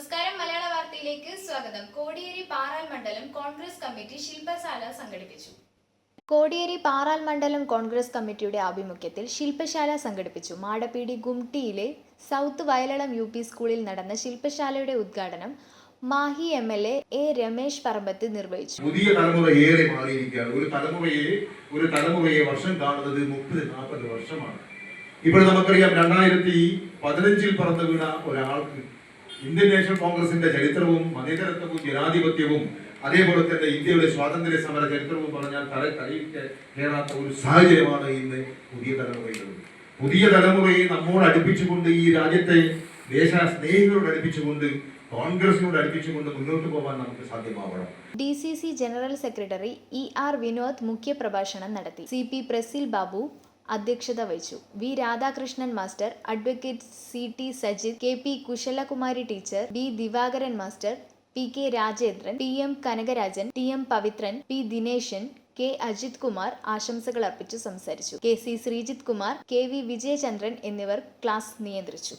നമസ്കാരം. മലയാള വാർത്തയിലേക്ക് സ്വാഗതം. കോടിയേരി പാറാൽ മണ്ഡലം കോൺഗ്രസ് കമ്മിറ്റി ശില്പശാല സംഘടിപ്പിച്ചു. കോടിയേരി പാറാൽ മണ്ഡലം കോൺഗ്രസ് കമ്മിറ്റിയുടെ ആഭിമുഖ്യത്തിൽ ശില്പശാല സംഘടിപ്പിച്ചു. മാടപ്പീടി ഗുംട്ടിയിലെ സൗത്ത് വയലളം യു പി സ്കൂളിൽ നടന്ന ശില്പശാലയുടെ ഉദ്ഘാടനം Mahe M L A A Ramesh Parambath നിർവഹിച്ചു. പുതിയ തലമുറ ഏറെ മാറിയിരിക്കുകയാണ്. ഒരു തലമുറയെ ഒരു തലമുറയെ വർഷം കാണുന്നത് മുപ്പത് നാൽപ്പത് വർഷമാണ്. ഇപ്പോൾ നമുക്കറിയാം രണ്ടായിരത്തി പതിനഞ്ചിൽ പറന്നു വീണ ഒരാൾക്ക് ഇന്ത്യൻ നാഷണൽ കോൺഗ്രസിന്റെ ചരിത്രവും മതേതരത്വവും ജനാധിപത്യവും അതേപോലെ തന്നെ ഇന്ത്യയുടെ സ്വാതന്ത്ര്യ സമര ചരിത്രവും പറഞ്ഞാൽ തല കഴിയിട്ട് ഒരു സാഹചര്യമാണ് ഇന്ന് പുതിയ തലമുറയിലുള്ളത് പുതിയ തലമുറയെ നമ്മോട് അടുപ്പിച്ചുകൊണ്ട് ഈ രാജ്യത്തെ ദേശ സ്നേഹികളോട് അടുപ്പിച്ചുകൊണ്ട് കോൺഗ്രസിനോട് അടുപ്പിച്ചുകൊണ്ട് മുന്നോട്ട് പോകാൻ നമുക്ക് സാധ്യമാവണം. D C C general secretary E R Vinod മുഖ്യപ്രഭാഷണം നടത്തി. സി പി പ്രസിൽ ബാബു അധ്യക്ഷത വഹിച്ചു. V. Radhakrishnan master advocate C. T. Sajith K. P. Kusalakumari teacher B. Divakaran master P. K. Rajendran P. M. Kanakarajan T. M. Pavithran P. Dineshan K. Ajith Kumar ആശംസകൾ അർപ്പിച്ചു സംസാരിച്ചു. K. C. Sreejith Kumar K. V. Vijayachandran എന്നിവർ class നിയന്ത്രിച്ചു.